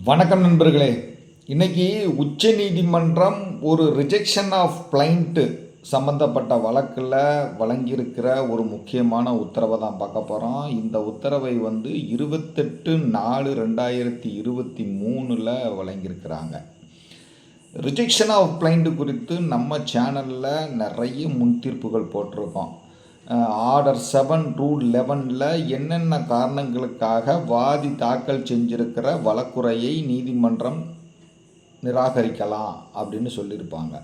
வணக்கம் நண்பர்களே. இன்னைக்கு உச்ச நீதிமன்றம் ஒரு ரிஜெக்ஷன் ஆஃப் பிளைண்ட்டு சம்பந்தப்பட்ட வழக்கில் வழங்கியிருக்கிற ஒரு முக்கியமான உத்தரவை தான் பார்க்க போகிறோம் இந்த உத்தரவை வந்து இருபத்தெட்டு நாலு ரெண்டாயிரத்தி இருபத்தி மூணில் வழங்கியிருக்கிறாங்க. ரிஜெக்ஷன் ஆஃப் பிளைண்ட்டு குறித்து நம்ம சேனலில் நிறைய முன்தீர்ப்புகள் போட்டிருக்கோம். ஆர்டர் செவன் ரூல் லெவனில் என்னென்ன காரணங்களுக்காக வாதி தாக்கல் செஞ்சிருக்கிற வழக்குறையை நீதிமன்றம் நிராகரிக்கலாம் அப்படின்னு சொல்லியிருப்பாங்க.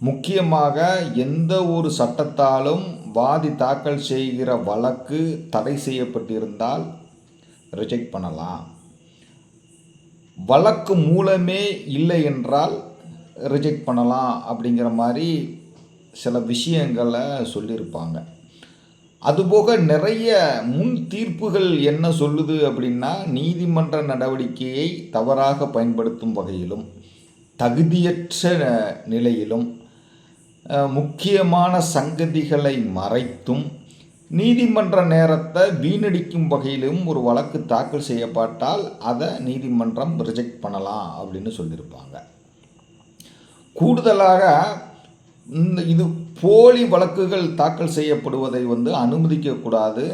முக்கியமாக எந்த ஒரு சட்டத்தாலும் வாதி தாக்கல் செய்கிற வழக்கு தடை செய்யப்பட்டிருந்தால் ரிஜெக்ட் பண்ணலாம். வழக்கு மூலமே இல்லை என்றால் ரிஜெக்ட் பண்ணலாம் அப்படிங்கிற மாதிரி சில விஷயங்களை சொல்லியிருப்பாங்க. அதுபோக நிறைய முன் தீர்ப்புகள் என்ன சொல்லுது அப்படின்னா நீதிமன்ற நடவடிக்கையை தவறாக பயன்படுத்தும் வகையிலும் தகுதியற்ற நிலையிலும் முக்கியமான சங்கதிகளை மறைத்தும் நீதிமன்ற நேரத்தை வீணடிக்கும் வகையிலும் ஒரு வழக்கு தாக்கல் செய்யப்பட்டால் அதை நீதிமன்றம் ரிஜெக்ட் பண்ணலாம் அப்படின்னு சொல்லியிருப்பாங்க. கூடுதலாக இந்த இது போலி வழக்குகள் தாக்கல் செய்யப்படுவதை வந்து அனுமதிக்கக்கூடாது.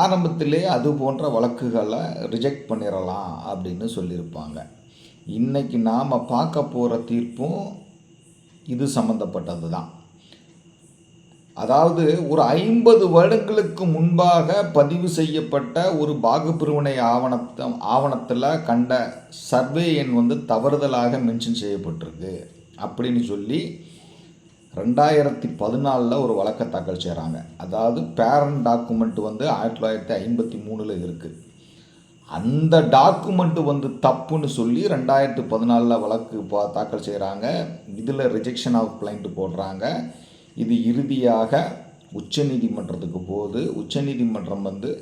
ஆரம்பத்திலே அது போன்ற வழக்குகளை ரிஜெக்ட் பண்ணிடலாம் அப்படின்னு சொல்லியிருப்பாங்க. இன்னைக்கு நாம் பார்க்க போகிற தீர்ப்பும் இது சம்மந்தப்பட்டது தான் அதாவது ஒரு ஐம்பது வருடங்களுக்கு முன்பாக பதிவு செய்யப்பட்ட ஒரு பாகப்பிரிவினை ஆவணத்தை ஆவணத்தில் கண்ட சர்வே எண் வந்து தவறுதலாக மென்ஷன் செய்யப்பட்டிருக்கு. அப்படின்னு சொல்லி ரெண்டாயிரத்தி பதினாலில் ஒரு வழக்கை தாக்கல் செய்கிறாங்க அதாவது பேரண்ட் டாக்குமெண்ட் வந்து ஆயிரத்தி தொள்ளாயிரத்தி ஐம்பத்தி மூணில் இருக்குது அந்த டாக்குமெண்ட்டு வந்து தப்புன்னு சொல்லி ரெண்டாயிரத்து பதினாலில் வழக்கு பா தாக்கல் செய்கிறாங்க இதில் ரிஜெக்ஷன் ஆஃப் கிளைண்ட்டு போடுறாங்க. இது இறுதியாக உச்சநீதிமன்றத்துக்கு போகுது. உச்சநீதிமன்றம் வந்து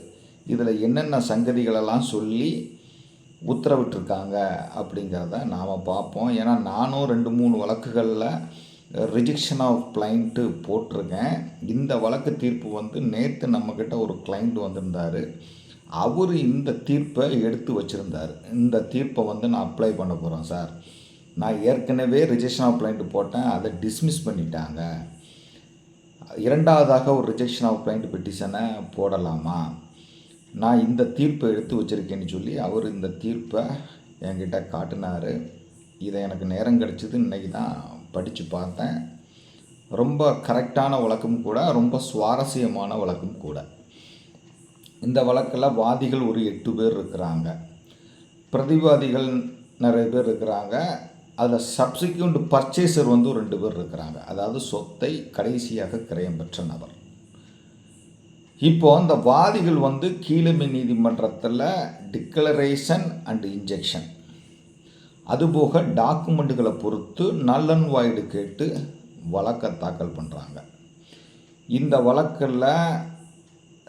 இதில் என்னென்ன சங்கதிகளெல்லாம் சொல்லி உத்தரவிட்டிருக்காங்க அப்படிங்கிறத நாம் பார்ப்போம். ஏன்னா நானும் ரெண்டு மூணு வழக்குகளில் ரிஜெக்ஷன் ஆஃப் கிளைண்ட்டு போட்டிருக்கேன். இந்த வழக்கு தீர்ப்பு வந்து நேற்று நம்மக்கிட்ட ஒரு கிளைண்ட் வந்திருந்தார். அவர் இந்த தீர்ப்பை எடுத்து வச்சுருந்தார். இந்த தீர்ப்பை வந்து நான் அப்ளை பண்ண போகிறேன் சார். நான் ஏற்கனவே ரிஜெக்ஷன் ஆஃப் கிளைண்ட் போட்டேன். அதை டிஸ்மிஸ் பண்ணிட்டாங்க. இரண்டாவதாக ஒரு ரிஜெக்ஷன் ஆஃப் கிளைண்ட் பெட்டிஷனை போடலாமா? நான் இந்த தீர்ப்பை எடுத்து வச்சுருக்கேன்னு சொல்லி அவர் இந்த தீர்ப்பை என்கிட்ட காட்டினார். இதை எனக்கு நேரம் கிடச்சிது. இன்றைக்கி தான் படித்து பார்த்தேன். ரொம்ப கரெக்டான வழக்கும் கூட ரொம்ப சுவாரஸ்யமான வழக்கும் கூட. இந்த வழக்கில் வாதிகள் ஒரு எட்டு பேர் இருக்கிறாங்க. பிரதிவாதிகள் நிறைய பேர் இருக்கிறாங்க. அதில் சப்சிக்யூண்ட் பர்ச்சேசர் வந்து ரெண்டு பேர் இருக்கிறாங்க. அதாவது சொத்தை கடைசியாக கிரயம் பெற்ற நபர். இப்போ அந்த வாதிகள் வந்து கீழமை நீதிமன்றத்தில் டிக்ளரேஷன் அண்ட் இன்ஜெக்ஷன் அதுபோக டாக்குமெண்ட்டுகளை பொறுத்து நல்லன்வாய்டு கேட்டு வழக்கை தாக்கல் பண்ணுறாங்க இந்த வழக்கில்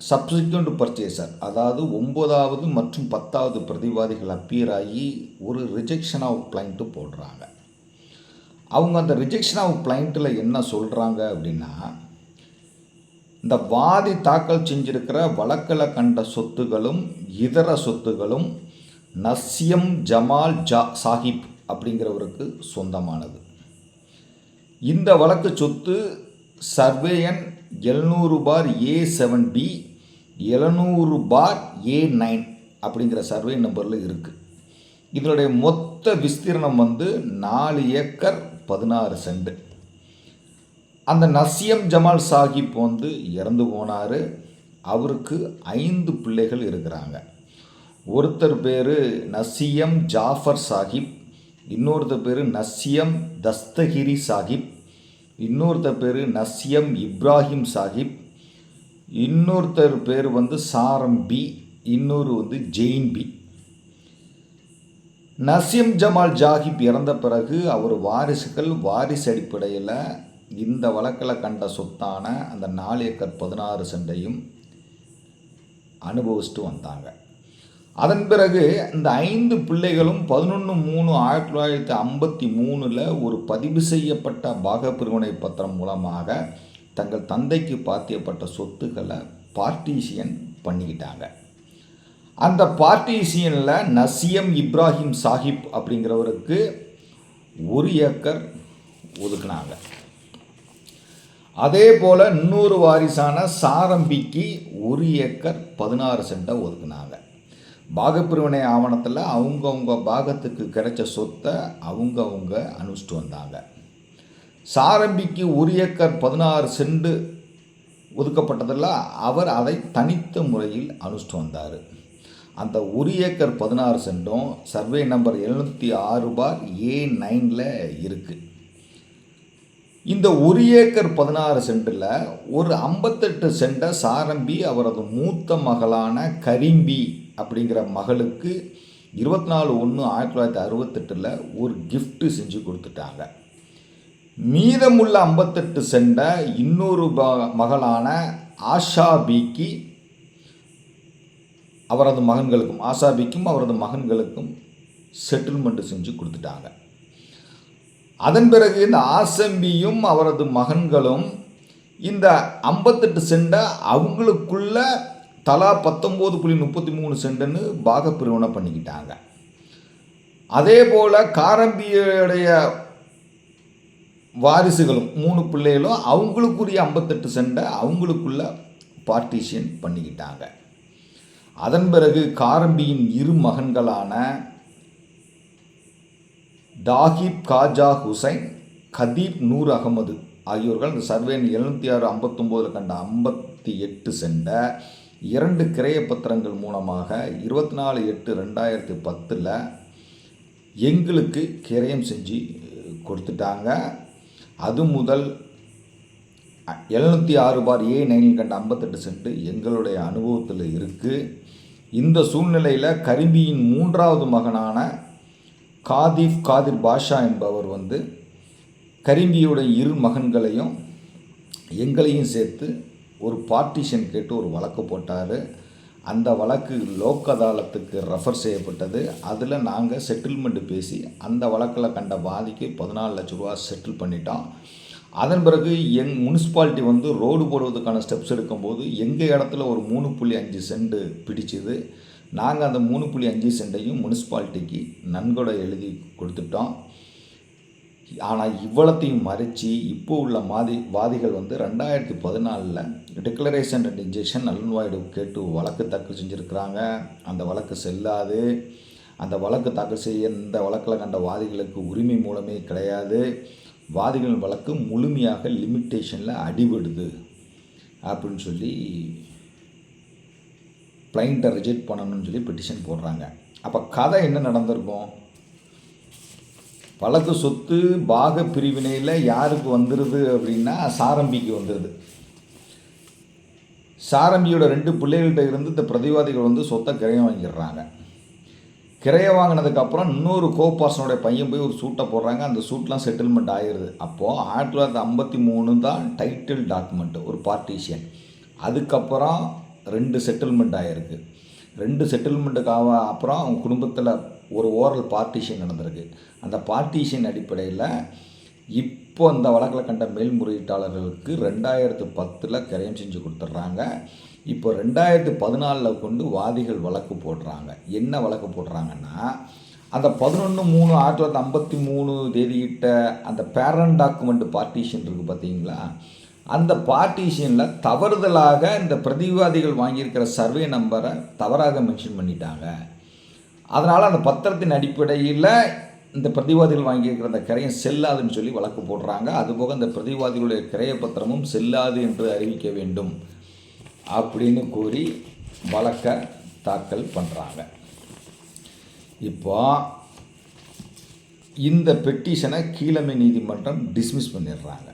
சப்சிக்வெண்ட் பர்ச்சேசர் அதாவது ஒம்பதாவது மற்றும் பத்தாவது பிரதிவாதிகள் அப்பியர் ஆகி ஒரு ரிஜெக்ஷன் ஆஃப் பிளைண்ட்டு போடுறாங்க. அவங்க அந்த ரிஜெக்ஷன் ஆஃப் கிளைண்ட்டில் என்ன சொல்கிறாங்க அப்படின்னா இந்த வாதி தாக்கல் செஞ்சிருக்கிற வழக்கில் கண்ட சொத்துகளும் இதர சொத்துகளும் நஸ்யம் ஜமால் ஜா சாஹிப் அப்படிங்கிறவருக்கு சொந்தமானது. இந்த வழக்கு சொத்து சர்வேயன் எழுநூறு பார் ஏ செவன் பி எழுநூறு பார் ஏ நைன் அப்படிங்கிற சர்வே நம்பரில் இருக்குது இதனுடைய மொத்த விஸ்தீரணம் வந்து நாலு ஏக்கர் பதினாறு சென்ட். அந்த நசியம் ஜமால் சாஹிப் வந்து இறந்து போனார். அவருக்கு ஐந்து பிள்ளைகள் இருக்கிறாங்க. ஒருத்தர் பேர் நசியம் ஜாஃபர் சாஹிப் இன்னொருத்தர் பேர் நசியம் தஸ்தகிரி சாஹிப் இன்னொருத்தர் பேர் நசியம் இப்ராஹிம் சாஹிப் இன்னொருத்தர் பேர் வந்து சாரம் பி இன்னொரு வந்து ஜெயின் பி. நசீம் ஜமால் ஜாகிப் இறந்த பிறகு அவர் வாரிசுகள் வாரிசு அடிப்படையில் இந்த வழக்கில் கண்ட சொத்தான அந்த நாலு ஏக்கர் பதினாறு சென்டையும் அனுபவிச்சுட்டு வந்தாங்க. அதன் பிறகு இந்த ஐந்து பிள்ளைகளும் பதினொன்று மூணு ஆயிரத்தி தொள்ளாயிரத்தி ஐம்பத்தி மூணில் ஒரு பதிவு செய்யப்பட்ட பாகப்பிரிவினை பத்திரம் மூலமாக தங்கள் தந்தைக்கு பாத்தியப்பட்ட சொத்துக்களை பார்ட்டிசியன் பண்ணிக்கிட்டாங்க. அந்த பார்ட்டிசியனில் நசியம் இப்ராஹிம் சாஹிப் அப்படிங்கிறவருக்கு ஒரு ஏக்கர் ஒதுக்குனாங்க. அதே போல் இன்னொரு வாரிசான சாரம்பிக்கு ஒரு ஏக்கர் பதினாறு சென்ட்டை ஒதுக்குனாங்க. பாகப்பிரிவினை ஆவணத்தில் அவங்கவுங்க பாகத்துக்கு கிடைச்ச சொத்தை அவங்கவுங்க அனுஷ்டிட்டு வந்தாங்க. சாரம்பிக்கு ஒரு ஏக்கர் பதினாறு செண்டு ஒதுக்கப்பட்டதில் அவர் அதை தனித்த முறையில் அனுஷ்டிட்டு வந்தார். அந்த ஒரு ஏக்கர் பதினாறு சென்டும் சர்வே நம்பர் எழுநூற்றி ஆறு பார் ஏ நைனில் இருக்குது இந்த ஒரு ஏக்கர் பதினாறு சென்டில் ஒரு ஐம்பத்தெட்டு சென்டை சாரம்பி அவரது மூத்த மகளான கரிம்பி அப்படிங்கிற மகளுக்கு இருபத்தி நாலு ஒன்று ஆயிரத்தி தொள்ளாயிரத்தி அறுபத்தெட்டில் ஒரு கிஃப்ட்டு செஞ்சு கொடுத்துட்டாங்க. மீதமுள்ள ஐம்பத்தெட்டு சென்டை இன்னொரு ப- மகளான ஆஷா பிக்கு அவரது மகன்களுக்கும் ஆசாபிக்கும் அவரது மகன்களுக்கும் செட்டில்மெண்ட் செஞ்சு கொடுத்துட்டாங்க. அதன் பிறகு இந்த ஆசம்பியும் அவரது மகன்களும் இந்த ஐம்பத்தெட்டு சென்டை அவங்களுக்குள்ள தலா பத்தொம்போது புள்ளி முப்பத்தி மூணு சென்ட்டுன்னு பாகப்பிரிவினை பண்ணிக்கிட்டாங்க. அதே போல் காரம்பியுடைய வாரிசுகளும் மூணு பிள்ளைகளும் அவங்களுக்குரிய ஐம்பத்தெட்டு சென்டை அவங்களுக்குள்ள பார்ட்டிஷியன் பண்ணிக்கிட்டாங்க. அதன் பிறகு காரம்பியின் இரு மகன்களான தாகிப் காஜா ஹுசைன் கதீப் நூர் அகமது ஆகியோர்கள் இந்த சர்வேன் எழுநூற்றி ஆறு ஐம்பத்தொம்போதில் கண்ட ஐம்பத்தி எட்டு சென்டை இரண்டு கிரைய பத்திரங்கள் மூலமாக இருபத்தி நாலு எட்டு ரெண்டாயிரத்தி பத்தில் எங்களுக்கு கிரயம் செஞ்சு கொடுத்துட்டாங்க. அது முதல் எழுநூற்றி ஆறு பார் ஏ நைன் கண்ட ஐம்பத்தெட்டு சென்ட் எங்களுடைய அனுபவத்தில் இருக்குது இந்த சூழ்நிலையில் கரிம்பியின் மூன்றாவது மகனான காதிஃப் காதிர் பாஷா என்பவர் வந்து கரிம்பியுடைய இரு மகன்களையும் எங்களையும் சேர்த்து ஒரு பார்ட்டிஷன் கேட்டு ஒரு வழக்கு போட்டார். அந்த வழக்கு லோக் அதாலத்துக்கு ரெஃபர் செய்யப்பட்டது. அதில் நாங்கள் செட்டில்மெண்ட் பேசி அந்த வழக்கில் கண்ட பாதிக்கு பதினாலு லட்ச ரூபா செட்டில் பண்ணிட்டோம். அதன் பிறகு எங் முனிசிபாலிட்டி வந்து ரோடு போடுவதற்கான ஸ்டெப்ஸ் எடுக்கும்போது எங்கள் இடத்துல ஒரு மூணு புள்ளி அஞ்சு சென்ட் பிடிச்சிது. நாங்கள் அந்த மூணு புள்ளி அஞ்சு சென்ட்டையும் முனிசிபாலிட்டிக்கு நன்கொடை எழுதி கொடுத்துட்டோம். ஆனால் இவ்வளத்தையும் மறைச்சி இப்போ உள்ள மாதி வாதிகள் வந்து ரெண்டாயிரத்தி பதினாலில் டிக்ளரேஷன் அண்ட் இன்ஜெக்ஷன் நலன்வாயுடு கேட்டு வழக்கு தாக்கல் செஞ்சுருக்கிறாங்க. அந்த வழக்கு செல்லாது. அந்த வழக்கு தாக்கல் செய்ய இந்த வழக்கில் கண்ட வாதிகளுக்கு உரிமை மூலமே கிடையாது. வாதிகள் வழக்கு முழுமையாக லிமிட்டேஷனில் அடிபடுது அப்படின்னு சொல்லி பிளைண்ட்டை ரிஜெக்ட் பண்ணணும்னு சொல்லி பெட்டிஷன் போடுறாங்க. அப்போ கதை என்ன நடந்திருக்கும்? வலது சொத்து பாக பிரிவினையில் யாருக்கு வந்துடுது அப்படின்னா சாரம்பிக்கு வந்துடுது சாரம்பியோட ரெண்டு பிள்ளைகள்கிட்ட இருந்து இந்த பிரதிவாதிகள் வந்து சொத்தை கிரையம் வாங்கிடுறாங்க. கிரையை வாங்கினதுக்கப்புறம் இன்னொரு கோபாசனுடைய பையன் போய் ஒரு சூட்டை போடுறாங்க. அந்த சூட்லாம் செட்டில்மெண்ட் ஆகிடுது அப்போது ஆயிரத்தி தொள்ளாயிரத்தி ஐம்பத்தி மூணு தான் டைட்டில் டாக்குமெண்ட்டு ஒரு பார்ட்டிஷியன் அதுக்கப்புறம் ரெண்டு செட்டில்மெண்ட் ஆகிருக்கு ரெண்டு செட்டில்மெண்ட்டுக்கு அப்புறம் அவங்க குடும்பத்தில் ஒரு ஓரல் பார்ட்டிஷன் நடந்திருக்கு. அந்த பார்ட்டிஷன் அடிப்படையில் இப்போ அந்த வழக்கில் கண்ட மேல்முறையீட்டாளர்களுக்கு ரெண்டாயிரத்து பத்தில் கிரையம் செஞ்சு கொடுத்துட்றாங்க. இப்போ ரெண்டாயிரத்து பதினாலில் கொண்டு வாதிகள் வழக்கு போடுறாங்க. என்ன வழக்கு போடுறாங்கன்னா அந்த பதினொன்று மூணு ஆயிரத்தி தொள்ளாயிரத்தி ஐம்பத்தி மூணு தேதியிட்ட அந்த பேரண்ட் டாக்குமெண்ட் பார்ட்டிஷன் இருக்குது பார்த்தீங்களா அந்த பார்ட்டிஷனில் தவறுதலாக இந்த பிரதிவாதிகள் வாங்கியிருக்கிற சர்வே நம்பரை தவறாக மென்ஷன் பண்ணிட்டாங்க. அதனால் அந்த பத்திரத்தின் அடிப்படையில் இந்த பிரதிவாதிகள் வாங்கியிருக்கிற அந்த கிரையம் செல்லாதுன்னு சொல்லி வழக்கு போடுறாங்க. அதுபோக இந்த பிரதிவாதிகளுடைய கிரைய பத்திரமும் செல்லாது என்று அறிவிக்க வேண்டும் அப்படின்னு கூறி வழக்கை தாக்கல் பண்ணுறாங்க இப்போ இந்த பெட்டிஷனை கீழமை நீதிமன்றம் டிஸ்மிஸ் பண்ணிடுறாங்க.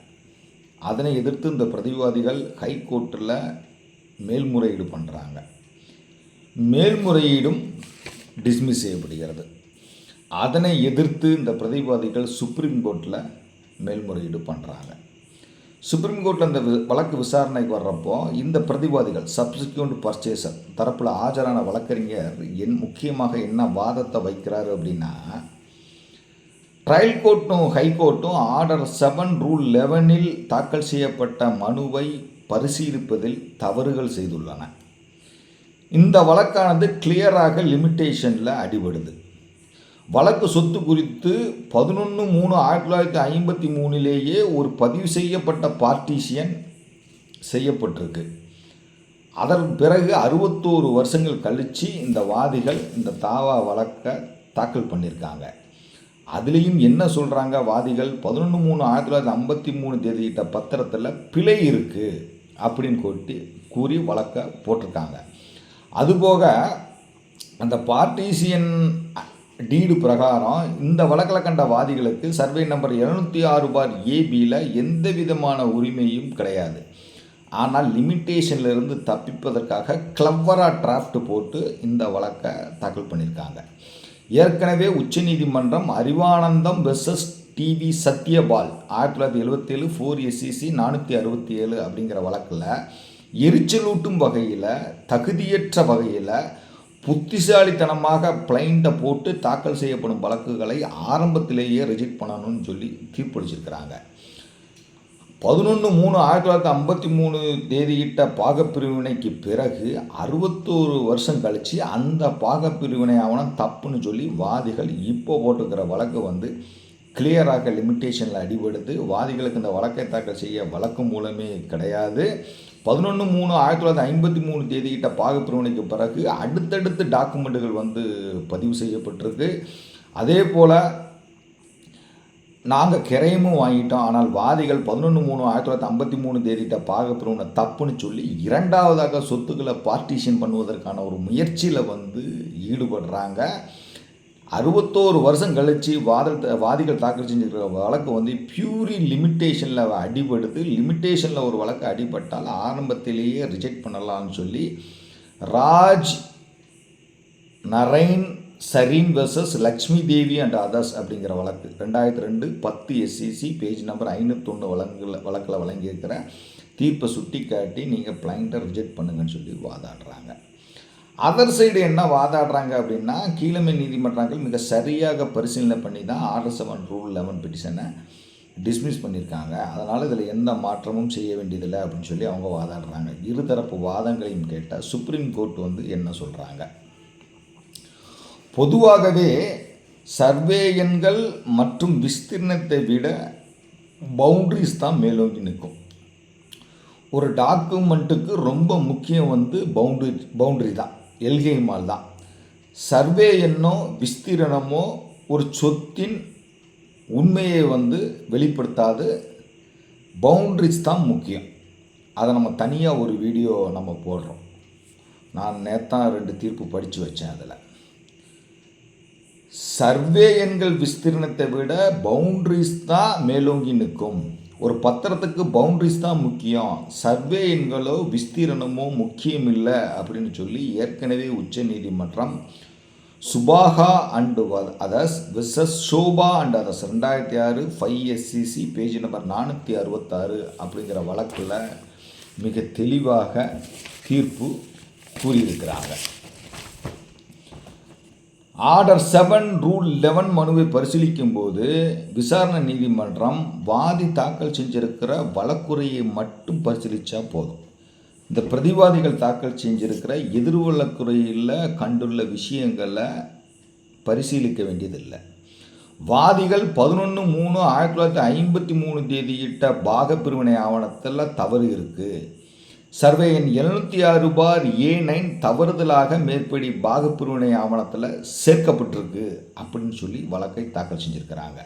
அதனை எதிர்த்து இந்த பிரதிவாதிகள் ஹைகோர்ட்டில் மேல்முறையீடு பண்ணுறாங்க மேல்முறையீடும் டிஸ்மிஸ் செய்யப்படுகிறது. அதனை எதிர்த்து இந்த பிரதிவாதிகள் சுப்ரீம் கோர்ட்டில் மேல்முறையீடு பண்ணுறாங்க சுப்ரீம் கோர்ட்டில் அந்த வி- வழக்கு விசாரணைக்கு வர்றப்போ இந்த பிரதிவாதிகள் சப்சிக்யூண்ட் பர்ச்சேசர் தரப்பில் ஆஜரான வழக்கறிஞர் என் முக்கியமாக என்ன வாதத்தை வைக்கிறாரு அப்படின்னா ட்ரையல் கோர்ட்டும் ஹைகோர்ட்டும் ஆர்டர் செவன் ரூல் லெவனில் தாக்கல் செய்யப்பட்ட மனுவை பரிசீலிப்பதில் தவறுகள் செய்துள்ளன. இந்த வழக்கானது கிளியராக லிமிட்டேஷனில் அடிபடுது. வழக்கு சொத்து குறித்து பதினொன்று மூணு ஆயிரத்தி தொள்ளாயிரத்தி ஐம்பத்தி மூணிலேயே ஒரு பதிவு செய்யப்பட்ட பார்ட்டிஷியன் செய்யப்பட்டிருக்கு. அதன் பிறகு அறுபத்தோரு வருஷங்கள் கழித்து இந்த வாதிகள் இந்த தாவா வழக்கை தாக்கல் பண்ணியிருக்காங்க. அதுலேயும் என்ன சொல்கிறாங்க வாதிகள்? பதினொன்று மூணு ஆயிரத்தி தொள்ளாயிரத்தி ஐம்பத்தி மூணு தேதியிட்ட பத்திரத்தில் பிழை இருக்குது அப்படின்னு கூட்டி கூறி வழக்கை போட்டிருக்காங்க. அதுபோக அந்த பார்ட்டிசியன் டீடு பிரகாரம் இந்த வழக்கில் கண்ட வாதிகளுக்கு சர்வே நம்பர் எழுநூற்றி ஆறு பார் ஏபியில் எந்த விதமான உரிமையும் கிடையாது. ஆனால் லிமிட்டேஷன்லேருந்து தப்பிப்பதற்காக கிளவராக டிராஃப்ட் போட்டு இந்த வழக்கை தாக்கல் பண்ணியிருக்காங்க. ஏற்கனவே உச்சநீதிமன்றம் அறிவானந்தம் வெர்சஸ் டிவி சத்யபால் ஆயிரத்தி தொள்ளாயிரத்தி எழுபத்தேழு ஃபோர் எஸ்சிசி நானூற்றி அறுபத்தி ஏழு அப்படிங்கிற வழக்கில் எரிச்சலூட்டும் வகையில் தகுதியற்ற வகையில் புத்திசாலித்தனமாக பிளைண்ட்டை போட்டு தாக்கல் செய்யப்படும் வழக்குகளை ஆரம்பத்திலேயே ரிஜெக்ட் பண்ணணும்னு சொல்லி தீர்ப்பளிச்சிருக்கிறாங்க. பதினொன்று மூணு ஆயிரத்தி தொள்ளாயிரத்தி ஐம்பத்தி மூணு தேதியிட்ட பாகப்பிரிவினைக்கு பிறகு அறுபத்தோரு வருஷம் கழித்து அந்த பாகப்பிரிவினை ஆவணம் தப்புன்னு சொல்லி வாதிகள் இப்போ போட்டிருக்கிற வழக்கு வந்து கிளியராக லிமிட்டேஷனில் அடிபடுத்து வாதிகளுக்கு இந்த வழக்கை தாக்கல் செய்ய வழக்கு மூலமே கிடையாது. பதினொன்று மூணு ஆயிரத்தி தொள்ளாயிரத்தி ஐம்பத்தி மூணு தேதிக்கிட்ட பாகப்பிரிவினைக்கு பிறகு அடுத்தடுத்து டாக்குமெண்ட்டுகள் வந்து பதிவு செய்யப்பட்டிருக்கு. அதே போல் நாங்கள் கிரையமும் வாங்கிட்டோம். ஆனால் வாதிகள் பதினொன்று மூணு ஆயிரத்தி தொள்ளாயிரத்தி ஐம்பத்தி மூணு தேதிட்ட பாகப்பிரிவினை தப்புன்னு சொல்லி இரண்டாவதாக சொத்துக்களை பார்ட்டிஷன் பண்ணுவதற்கான ஒரு முயற்சியில் வந்து ஈடுபடுறாங்க. அறுபத்தோரு வருஷம் கழித்து வாதல் வாதிகள் தாக்கல் செஞ்சுருக்கிற வழக்கு வந்து பியூரி லிமிட்டேஷனில் அடிபடுது லிமிட்டேஷனில் ஒரு வழக்கு அடிபட்டால் ஆரம்பத்திலேயே ரிஜெக்ட் பண்ணலாம்னு சொல்லி Raj Narain Sareen versus Lakshmi Devi and others அப்படிங்கிற வழக்கு. ரெண்டாயிரத்தி ரெண்டு பத்து எஸ்சிசி பேஜ் நம்பர் ஐநூற்றொன்று வழங்கில் வழக்கில் வழங்கியிருக்கிற தீர்ப்பை சுட்டி காட்டி நீங்கள் பிளைண்டை ரிஜெக்ட் பண்ணுங்கன்னு சொல்லி வாதாடுறாங்க. அதர் சைடு என்ன வாதாடுறாங்க அப்படின்னா கீழமை நீதிமன்றங்கள் மிக சரியாக பரிசீலனை பண்ணி தான் ஆர்டர் செவன் ரூல் லெவன் பெட்டிஷனை டிஸ்மிஸ் பண்ணியிருக்காங்க. அதனால் இதில் எந்த மாற்றமும் செய்ய வேண்டியதில்லை அப்படின்னு சொல்லி அவங்க வாதாடுறாங்க. இருதரப்பு வாதங்களையும் கேட்டால் சுப்ரீம் கோர்ட் வந்து என்ன சொல்கிறாங்க பொதுவாகவே சர்வே எண்கள் மற்றும் விஸ்தீர்ணத்தை விட பவுண்ட்ரிஸ் தான் மேலோங்கி நிற்கும். ஒரு டாக்குமெண்ட்டுக்கு ரொம்ப முக்கியம் வந்து பவுண்ட்ரி பவுண்ட்ரி தான். எல்கை மால் தான் சர்வே எண்ணோ விஸ்தீரணமோ ஒரு சொத்தின் உண்மையை வந்து வெளிப்படுத்தாது. பவுண்ட்ரிஸ் தான் முக்கியம். அதை நம்ம தனியாக ஒரு வீடியோ நம்ம போடுறோம். நான் நேத்தான் ரெண்டு தீர்ப்பு படித்து வச்சேன் அதில். சர்வே எண்கள் விஸ்தீர்ணத்தை விட பவுண்ட்ரிஸ் தான் மேலோங்கி நிற்கும். ஒரு பத்திரத்துக்கு பவுண்ட்ரிஸ் தான் முக்கியம். சர்வே எண்களோ விஸ்தீரணமோ முக்கியம் இல்லை அப்படின்னு சொல்லி ஏற்கனவே உச்ச நீதிமன்றம் Subhaka and others versus Shobha and others ரெண்டாயிரத்தி ஆறு ஃபைவ் எஸ்சிசி பேஜ் நம்பர் நானூற்றி அறுபத்தாறு அப்படிங்கிற வழக்கில் மிக தெளிவாக தீர்ப்பு கூறியிருக்கிறாங்க. ஆர்டர் செவன் ரூல் லெவன் மனுவை பரிசீலிக்கும் போது விசாரணை நீதிமன்றம் வாதி தாக்கல் செஞ்சிருக்கிற வழக்குறையை மட்டும் பரிசீலித்தா போதும். இந்த பிரதிவாதிகள் தாக்கல் செஞ்சிருக்கிற எதிர்வழக்குறையில் கண்டுள்ள விஷயங்களை பரிசீலிக்க வேண்டியதில்லை. வாதிகள் பதினொன்று மூணு ஆயிரத்தி தொள்ளாயிரத்தி ஐம்பத்தி மூணு தேதியிட்ட பாகப்பிரிவினை ஆவணத்தில் தவறு இருக்குது சர்வே எண் எழுநூற்றி ஆறு பார் ஏ நைன் தவறுதலாக மேற்படி பாகப்பிரிவினை ஆவணத்தில் சேர்க்கப்பட்டிருக்கு அப்படின்னு சொல்லி வழக்கை தாக்கல் செஞ்சுருக்கிறாங்க.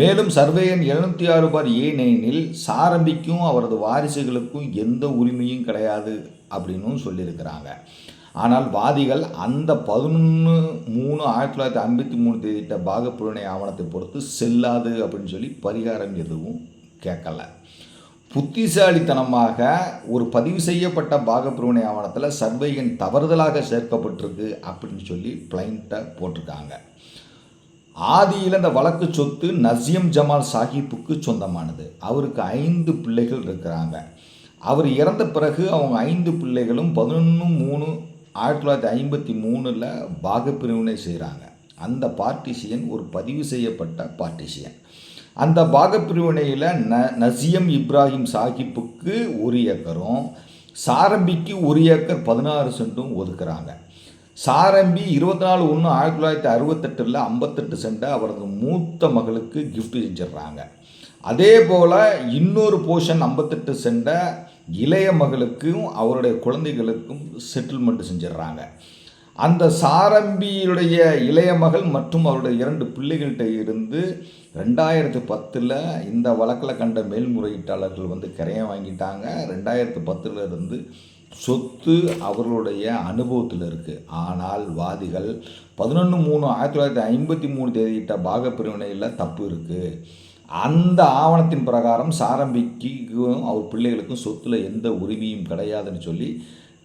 மேலும் சர்வே எண் எழுநூற்றி ஆறு பார் ஏ நைனில் சாரம்பிக்கும் அவரது வாரிசுகளுக்கும் எந்த உரிமையும் கிடையாது அப்படின்னும் சொல்லியிருக்கிறாங்க. ஆனால் வாதிகள் அந்த பதினொன்று மூணு ஆயிரத்தி தொள்ளாயிரத்தி ஐம்பத்தி மூணு தேதியிட்ட பாகப்பிரிவினை ஆவணத்தை பொறுத்து செல்லாது அப்படின்னு சொல்லி பரிகாரம் எதுவும் கேட்கல. புத்திசாலித்தனமாக ஒரு பதிவு செய்யப்பட்ட பாகப்பிரிவினை ஆவணத்தில் சர்வேயின் தவறுதலாக சேர்க்கப்பட்டிருக்கு அப்படின்னு சொல்லி பிளைண்ட்டை போட்டிருக்காங்க. ஆதியில் இந்த வழக்கு சொத்து நசியம் ஜமால் சாஹிப்புக்கு சொந்தமானது. அவருக்கு ஐந்து பிள்ளைகள் இருக்கிறாங்க. அவர் இறந்த பிறகு அவங்க ஐந்து பிள்ளைகளும் பதினொன்று மூணு ஆயிரத்தி தொள்ளாயிரத்தி ஐம்பத்தி மூணில் பாகப்பிரிவினை செய்கிறாங்க அந்த பார்ட்டிஷியன் ஒரு பதிவு செய்யப்பட்ட பார்ட்டிஷியன் அந்த பாகப்பிரிவினையில் ந நசியம் இப்ராஹிம் சாஹிப்புக்கு ஒரு ஏக்கரும் சாரம்பிக்கு ஒரு ஏக்கர் பதினாறு சென்ட்டும் ஒதுக்குறாங்க. சாரம்பி இருபத்தி நாலு ஒன்று ஆயிரத்தி தொள்ளாயிரத்தி அறுபத்தெட்டில் ஐம்பத்தெட்டு சென்ட்டை அவரது மூத்த மகளுக்கு கிஃப்ட் செஞ்சிடுறாங்க. அதே போல் இன்னொரு போர்ஷன் ஐம்பத்தெட்டு சென்ட்டை இளைய மகளுக்கும் அவருடைய குழந்தைகளுக்கும் செட்டில்மெண்ட் செஞ்சிடுறாங்க. அந்த சாரம்பியுடைய இளைய மகள் மற்றும் அவருடைய இரண்டு பிள்ளைகள்கிட்ட இருந்து ரெண்டாயிரத்து பத்தில் இந்த வழக்கில் கண்ட மேல்முறையீட்டாளர்கள் வந்து கரையம் வாங்கிட்டாங்க. ரெண்டாயிரத்து பத்தில் இருந்து சொத்து அவர்களுடைய அனுபவத்தில் இருக்குது ஆனால் வாதிகள் பதினொன்று மூணு ஆயிரத்தி தொள்ளாயிரத்தி ஐம்பத்தி மூணு தேதியிட்ட பாகப்பிரிவினையில் தப்பு இருக்குது அந்த ஆவணத்தின் பிரகாரம் சாரம்பிக்கும் அவர் பிள்ளைகளுக்கும் சொத்தில் எந்த உரிமையும் கிடையாதுன்னு சொல்லி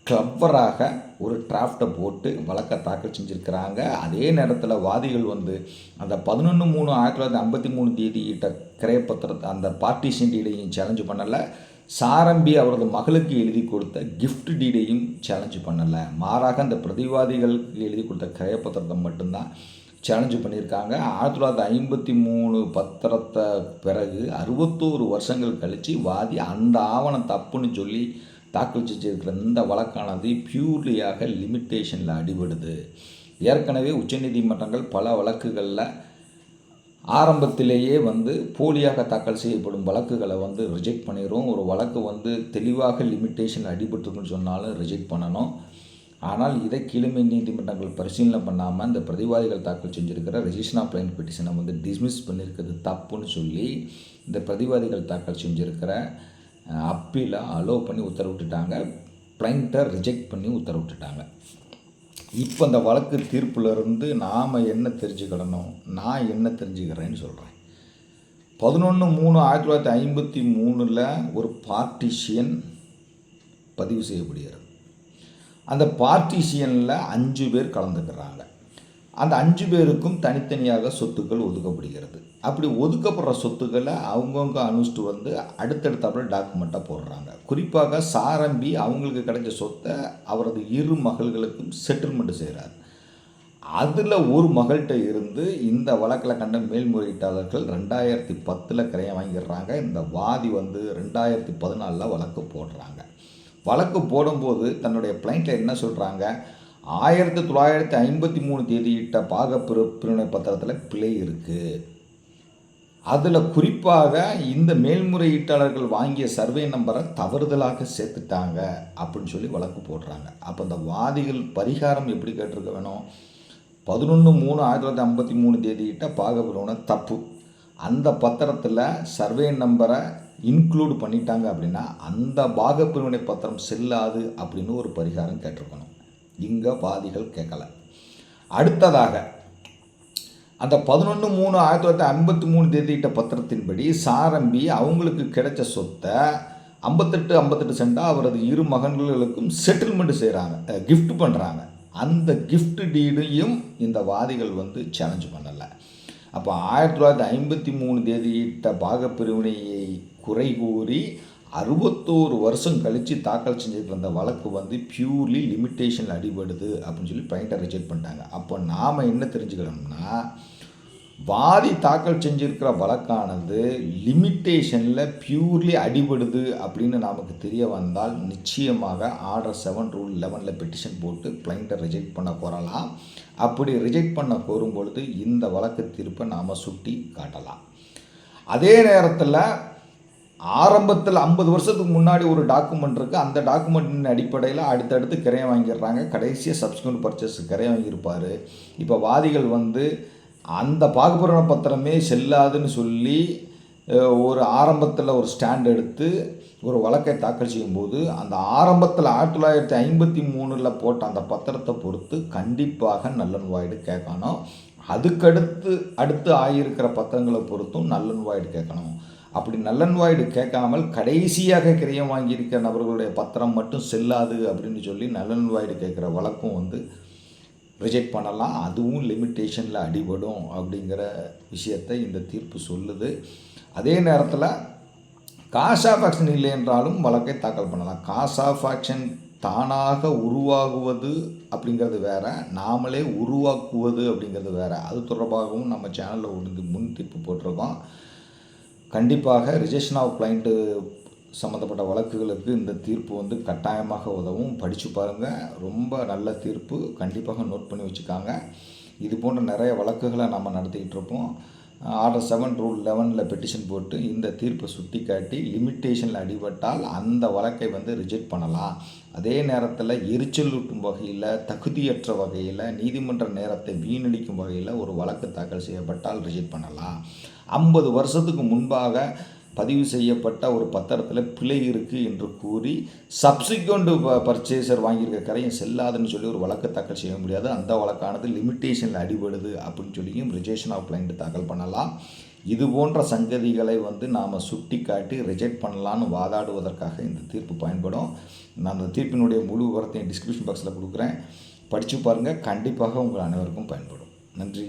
கிளவராக ஒரு டிராஃப்டை போட்டு வழக்கை தாக்கல் செஞ்சுருக்கிறாங்க. அதே நேரத்தில் வாதிகள் வந்து அந்த பதினொன்று மூணு ஆயிரத்தி தொள்ளாயிரத்தி ஐம்பத்தி மூணு தேதியிட்ட கிரையப்பத்திரத்தை அந்த பார்ட்டிஷன் டீடையும் சேலஞ்சு பண்ணலை. சாரம்பி அவரது மகளுக்கு எழுதி கொடுத்த கிஃப்ட் டீடையும் சேலஞ்சு பண்ணலை. மாறாக அந்த பிரதிவாதிகளுக்கு எழுதி கொடுத்த கிரையப்பத்திரத்தை மட்டும்தான் சேலஞ்சு பண்ணியிருக்காங்க. ஆயிரத்தி தொள்ளாயிரத்தி ஐம்பத்தி மூணு பத்திரத்தை பிறகு அறுபத்தோரு வருஷங்கள் கழித்து வாதி அந்த ஆவணம் தப்புன்னு சொல்லி தாக்கல் செஞ்சிருக்கிற இந்த வழக்கானது பியூர்லியாக லிமிட்டேஷனில் அடிபடுது. ஏற்கனவே உச்சநீதிமன்றங்கள் பல வழக்குகளில் ஆரம்பத்திலேயே வந்து போலியாக தாக்கல் செய்யப்படும் வழக்குகளை வந்து ரிஜெக்ட் பண்ணிடும் ஒரு வழக்கு வந்து தெளிவாக லிமிட்டேஷன் அடிபட்டுருக்குன்னு சொன்னாலும் ரிஜெக்ட் பண்ணணும். ஆனால் இதை கீழமை நீதிமன்றங்கள் பரிசீலனை பண்ணாமல் இந்த பிரதிவாதிகள் தாக்கல் செஞ்சுருக்கிற ரெஜிஸ்ட்ரேஷன் ஆஃப் லைன் பெட்டிஷனை வந்து டிஸ்மிஸ் பண்ணியிருக்கிறது தப்புன்னு சொல்லி இந்த பிரதிவாதிகள் தாக்கல் செஞ்சுருக்கிற அப்பீலை அலோவ் பண்ணி உத்தரவிட்டுட்டாங்க. பிளைண்ட்டை ரிஜெக்ட் பண்ணி உத்தரவிட்டுட்டாங்க. இப்போ அந்த வழக்கு தீர்ப்புலேருந்து நாம் என்ன தெரிஞ்சுக்கிடணும்? நான் என்ன தெரிஞ்சுக்கிறேன்னு சொல்கிறேன் பதினொன்று மூணு ஆயிரத்தி தொள்ளாயிரத்தி ஐம்பத்தி மூணில் ஒரு பார்ட்டிஷியன் பதிவு செய்யப்படுகிறது. அந்த பார்ட்டிஷியனில் அஞ்சு பேர் கலந்துக்கிறாங்க. அந்த அஞ்சு பேருக்கும் தனித்தனியாக சொத்துக்கள் ஒதுக்கப்படுகிறது. அப்படி ஒதுக்கப்படுற சொத்துக்களை அவங்கவுங்க அனுஷ்டு வந்து அடுத்தடுத்தாப்புல டாக்குமெண்ட்டாக போடுறாங்க. குறிப்பாக சாரம்பி அவங்களுக்கு கிடைச்ச சொத்தை அவரது இரு மகள்களுக்கும் செட்டில்மெண்ட் செய்கிறார் அதில் ஒரு மகள்கிட்ட இருந்து இந்த வழக்கில் கண்ட மேல்முறையீட்டாளர்கள் ரெண்டாயிரத்தி பத்தில் கிரையம் வாங்கிடுறாங்க. இந்த வாதி வந்து ரெண்டாயிரத்தி பதினாலில் வழக்கு போடுறாங்க. வழக்கு போடும்போது தன்னுடைய பிளைண்ட்டில் என்ன சொல்கிறாங்க ஆயிரத்தி தொள்ளாயிரத்தி ஐம்பத்தி மூணு தேதியிட்ட பாகப்பிரி பிரிவினை பத்திரத்தில் பிழை இருக்குது அதில் குறிப்பாக இந்த மேல்முறையீட்டாளர்கள் வாங்கிய சர்வே நம்பரை தவறுதலாக சேர்த்துட்டாங்க அப்படின்னு சொல்லி வழக்கு போடுறாங்க. அப்போ இந்த வாதிகள் பரிகாரம் எப்படி கேட்டிருக்க வேணும்? பதினொன்று மூணு ஆயிரத்தி தொள்ளாயிரத்தி ஐம்பத்தி மூணு தேதியிட்ட பாகப்பிரிவினை தப்பு. அந்த பத்திரத்தில் சர்வே நம்பரை இன்க்ளூடு பண்ணிட்டாங்க அப்படின்னா அந்த பாகப்பிரிவினை பத்திரம் செல்லாது அப்படின்னு ஒரு பரிகாரம் கேட்டிருக்கணும். இங்கே வாதிகள் கேட்கல. அடுத்ததாக அந்த பதினொன்று மூணு ஆயிரத்தி தொள்ளாயிரத்தி ஐம்பத்தி மூணு தேதியிட்ட பத்திரத்தின்படி சாரம்பி அவங்களுக்கு கிடைச்ச சொத்தை ஐம்பத்தெட்டு ஐம்பத்தெட்டு சென்டாக அவரது இரு மகன்களுக்கும் செட்டில்மெண்ட் செய்கிறாங்க கிஃப்ட் பண்ணுறாங்க அந்த கிஃப்ட் டீடையும் இந்த வாதிகள் வந்து சேலஞ்ச் பண்ணலை. அப்போ ஆயிரத்தி தொள்ளாயிரத்தி ஐம்பத்தி மூணு தேதியிட்ட பாகப்பிரிவினையை குறை கூறி அறுபத்தோரு வருஷம் கழித்து தாக்கல் செஞ்சுட்டு வந்த வழக்கு வந்து பியூர்லி லிமிட்டேஷன் அடிபடுது அப்படின்னு சொல்லி பாயிண்ட்டை ரிஜெக்ட் பண்ணிட்டாங்க. அப்போ நாம் என்ன தெரிஞ்சுக்கணும்னா வாதி தாக்கல் செஞ்சிருக்கிற வழக்கானது லிமிட்டேஷனில் பியூர்லி அடிபடுது அப்படின்னு நமக்கு தெரிய வந்தால் நிச்சயமாக ஆர்டர் செவன் ரூல் லெவனில் பெட்டிஷன் போட்டு கிளைண்ட்டை ரிஜெக்ட் பண்ண கோரலாம். அப்படி ரிஜெக்ட் பண்ண கோரும் பொழுது இந்த வழக்கு தீர்ப்பை நாம் சுட்டி காட்டலாம். அதே நேரத்தில் ஆரம்பத்தில் ஐம்பது வருஷத்துக்கு முன்னாடி ஒரு டாக்குமெண்ட் இருக்குது அந்த டாக்குமெண்ட்டின் அடிப்படையில் அடுத்தடுத்து கிரையம் வாங்கிடுறாங்க. கடைசியாக சப்ஸ்கிரிப்ட் பர்ச்சேஸ் கிரையம் வாங்கியிருப்பார். இப்போ வாதிகள் வந்து அந்த பாகுபுரண பத்திரமே செல்லாதுன்னு சொல்லி ஒரு ஆரம்பத்தில் ஒரு ஸ்டாண்ட் எடுத்து ஒரு வழக்கை தாக்கல் செய்யும்போது அந்த ஆரம்பத்தில் ஆயிரத்தி தொள்ளாயிரத்தி ஐம்பத்தி மூணில் போட்ட அந்த பத்திரத்தை பொறுத்து கண்டிப்பாக நல்லன்வாய்டு கேட்கணும். அதுக்கடுத்து அடுத்து ஆகியிருக்கிற பத்திரங்களை பொறுத்தும் நல்லன்வாய்டு கேட்கணும். அப்படி நல்லன்வாய்டு கேட்காமல் கடைசியாக கிரையம் வாங்கியிருக்கிற நபர்களுடைய பத்திரம் மட்டும் செல்லாது அப்படின்னு சொல்லி நல்லன்வாய்டு கேட்குற வழக்கும் வந்து ரிஜெக்ட் பண்ணலாம். அதுவும் லிமிட்டேஷனில் அடிபடும் அப்படிங்கிற விஷயத்தை இந்த தீர்ப்பு சொல்லுது. அதே நேரத்தில் காஸ் ஆஃப் ஆக்ஷன் இல்லை என்றாலும் வழக்கை தாக்கல் பண்ணலாம். காஸ் ஆஃப் ஆக்ஷன் தானாக உருவாகுவது அப்படிங்கிறது வேற நாமளே உருவாக்குவது அப்படிங்கிறது வேறு. அது தொடர்பாகவும் நம்ம சேனலில் ஒரு முன் தீர்ப்பு போட்டிருக்கோம். கண்டிப்பாக ரிஜெக்ஷன் ஆஃப் கிளைண்ட்டு சம்மந்தப்பட்ட வழக்குகளுக்கு இந்த தீர்ப்பு வந்து கட்டாயமாக உதவும். படித்து பாருங்கள் ரொம்ப நல்ல தீர்ப்பு. கண்டிப்பாக நோட் பண்ணி வச்சுக்காங்க. இது போன்ற நிறைய வழக்குகளை நம்ம நடத்திக்கிட்டு இருப்போம். ஆர்டர் செவன் ரூல் லெவனில் பெட்டிஷன் போட்டு இந்த தீர்ப்பை சுட்டி காட்டி லிமிட்டேஷனில் அடிபட்டால் அந்த வழக்கை வந்து ரிஜெக்ட் பண்ணலாம். அதே நேரத்தில் எரிச்சலூட்டும் வகையில் தகுதியற்ற வகையில் நீதிமன்ற நேரத்தை வீணடிக்கும் வகையில் ஒரு வழக்கு தாக்கல் செய்யப்பட்டால் ரிஜெக்ட் பண்ணலாம். ஐம்பது வருஷத்துக்கு முன்பாக பதிவு செய்யப்பட்ட ஒரு பத்திரத்தில் பிழை இருக்குது என்று கூறி சப்சிக்வெண்ட் பர்ச்சேசர் வாங்கியிருக்க கரையும் செல்லாதுன்னு சொல்லி ஒரு வழக்கு தாக்கல் செய்ய முடியாது. அந்த வழக்கானது லிமிட்டேஷனில் அடிபடுது அப்படின்னு சொல்லியும் ரிஜெக்ஷன் ஆஃப் கிளைண்ட் தாக்கல் பண்ணலாம். இது போன்ற சங்கதிகளை வந்து நாம் சுட்டி காட்டி ரிஜெக்ட் பண்ணலான்னு வாதாடுவதற்காக இந்த தீர்ப்பு பயன்படும். நான் அந்த தீர்ப்பினுடைய முழு விவரத்தையும் டிஸ்கிரிப்ஷன் பாக்ஸில் கொடுக்குறேன். படித்து பாருங்கள் கண்டிப்பாக உங்கள் அனைவருக்கும் பயன்படும். நன்றி.